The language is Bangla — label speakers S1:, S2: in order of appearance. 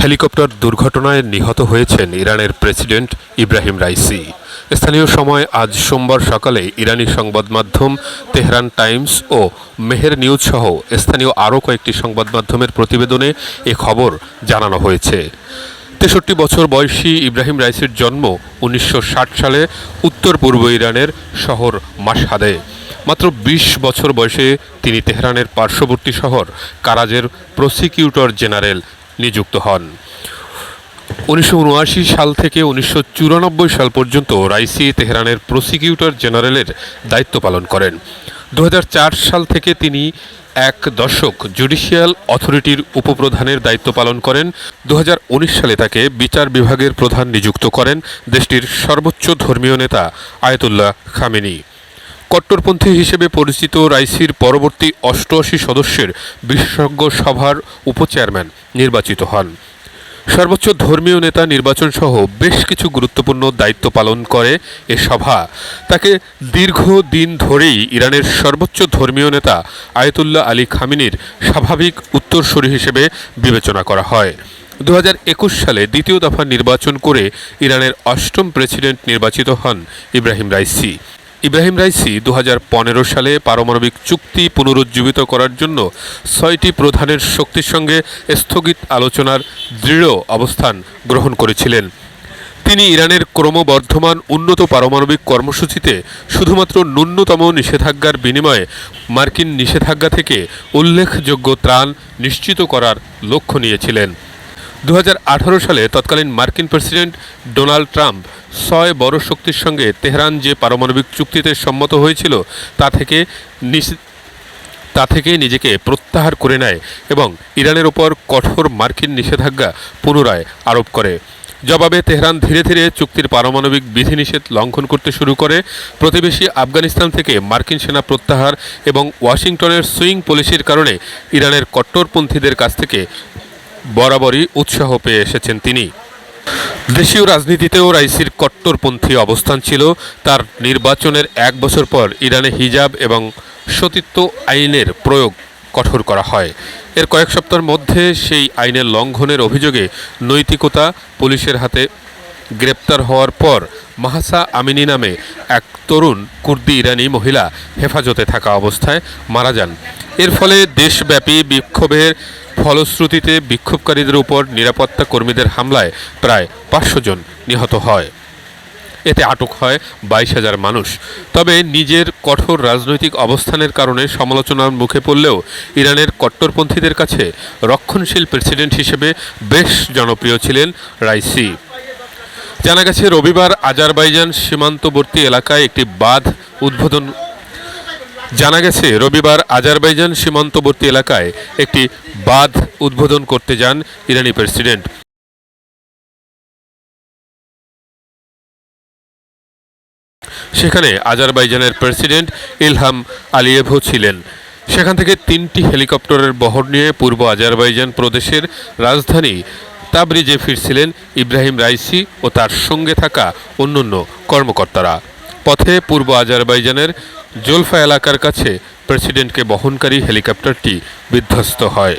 S1: হেলিকপ্টার দুর্ঘটনায় নিহত হয়েছেন ইরানের প্রেসিডেন্ট ইব্রাহিম রাইসি। স্থানীয় সময় আজ সোমবার সকালে ইরানি সংবাদ মাধ্যম তেহরান টাইমস ও মেহের নিউজ সহ স্থানীয় আরও কয়েকটি সংবাদ মাধ্যমের প্রতিবেদনে এ খবর জানানো হয়েছে। তেষট্টি বছর বয়সী ইব্রাহিম রাইসির জন্ম উনিশশো ষাট সালে উত্তর পূর্ব ইরানের শহর মাসহাদে মাত্র ২০ বছর বয়সে তিনি তেহরানের পার্শ্ববর্তী শহর কারাজের প্রসিকিউটর জেনারেল নিযুক্ত হন। উনিশশো উনআশি সাল থেকে উনিশশো চুরানব্বই সাল পর্যন্ত রাইসি তেহরানের প্রসিকিউটর জেনারেলের দায়িত্ব পালন করেন। দু হাজার চার সাল থেকে তিনি এক দশক জুডিশিয়াল অথরিটির উপপ্রধানের দায়িত্ব পালন করেন। দু হাজার উনিশ সালে তাকে বিচার বিভাগের প্রধান নিযুক্ত করেন দেশটির সর্বোচ্চ ধর্মীয় নেতা আয়তুল্লাহ খামেনি। কট্টরপন্থী হিসেবে পরিচিত রাইসির পরবর্তী অষ্টআশি সদস্যের বিশেষজ্ঞ সভার উপচেয়ারম্যান নির্বাচিত হন। সর্বোচ্চ ধর্মীয় নেতা নির্বাচন সহ বেশ কিছু গুরুত্বপূর্ণ দায়িত্ব পালন করে এ সভা। তাকে দীর্ঘ দিন ধরেই ইরানের সর্বোচ্চ ধর্মীয় নেতা আয়তুল্লাহ আলী খামিনির স্বাভাবিক উত্তরসূরি হিসেবে বিবেচনা করা হয়। দু হাজার একুশ সালে দ্বিতীয় দফা নির্বাচন করে ইরানের অষ্টম প্রেসিডেন্ট নির্বাচিত হন ইব্রাহিম রাইসি। ইব্রাহিম রাইসি দু হাজার পনেরো সালে পারমাণবিক চুক্তি পুনরুজ্জীবিত করার জন্য ছয়টি প্রধানের শক্তির সঙ্গে স্থগিত আলোচনার দৃঢ় অবস্থান গ্রহণ করেছিলেন। তিনি ইরানের ক্রমবর্ধমান উন্নত পারমাণবিক কর্মসূচিতে শুধুমাত্র ন্যূনতম নিষেধাজ্ঞার বিনিময়ে মার্কিন নিষেধাজ্ঞা থেকে উল্লেখযোগ্য ত্রাণ নিশ্চিত করার লক্ষ্য নিয়েছিলেন। দু হাজার আঠেরো সালে তৎকালীন মার্কিন প্রেসিডেন্ট ডোনাল্ড ট্রাম্প ছয় বড় শক্তির সঙ্গে তেহরান যে পারমাণবিক চুক্তিতে সম্মত হয়েছিল, তা থেকে তা থেকে নিজেকে প্রত্যাহার করে নেয় এবং ইরানের ওপর কঠোর মার্কিন নিষেধাজ্ঞা পুনরায় আরোপ করে। জবাবে তেহরান ধীরে ধীরে চুক্তির পারমাণবিক বিধিনিষেধ লঙ্ঘন করতে শুরু করে। প্রতিবেশী আফগানিস্তান থেকে মার্কিন সেনা প্রত্যাহার এবং ওয়াশিংটনের সুইং পলিসির কারণে ইরানের কট্টরপন্থীদের কাছ থেকে বরাবরই উৎসাহ পেয়ে এসেছেন তিনি। দেশীয় রাজনীতিতেও রাইসির কট্টরপন্থী অবস্থান ছিল। তার নির্বাচনের এক বছর পর ইরানে হিজাব এবং সতীত্ব আইনের প্রয়োগ কঠোর করা হয়। এর কয়েক সপ্তাহের মধ্যে সেই আইনের লঙ্ঘনের অভিযোগে নৈতিকতা পুলিশের হাতে গ্রেপ্তার হওয়ার পর মাহাসা আমিনী নামে এক তরুণ কুর্দি ইরানি মহিলা হেফাজতে থাকা অবস্থায় মারা যান। এর ফলে দেশব্যাপী বিক্ষোভের ফলশ্রুতিতে বিক্ষোভকারীদের উপর নিরাপত্তা কর্মীদের হামলায় প্রায় পাঁচশো জন নিহত হয়। এতে আটক হয় বাইশ হাজার মানুষ। তবে নিজের কঠোর রাজনৈতিক অবস্থানের কারণে সমালোচনার মুখে পড়লেও ইরানের কট্টরপন্থীদের কাছে রক্ষণশীল প্রেসিডেন্ট হিসেবে বেশ জনপ্রিয় ছিলেন রাইসি। জানা গেছে, রবিবার আজারবাইজান সীমান্তবর্তী এলাকায় একটি বাঁধ উদ্বোধন জানা গেছে, রবিবার আজারবাইজান সীমান্তবর্তী এলাকায় একটি বাঁধ উদ্বোধন করতে যান ইরানি প্রেসিডেন্ট। সেখানে আজারবাইজানের প্রেসিডেন্ট ইলহাম আলিয়েভও ছিলেন। সেখান থেকে তিনটি হেলিকপ্টারের বহর নিয়ে পূর্ব আজারবাইজান প্রদেশের রাজধানী তাবরিজে ফিরছিলেন ইব্রাহিম রাইসি ও তার সঙ্গে থাকা অন্যান্য কর্মকর্তারা। পথে পূর্ব আজারবাইজানের জোলফা এলাকার কাছে প্রেসিডেন্টকে বহনকারী হেলিকপ্টারটি বিধ্বস্ত হয়।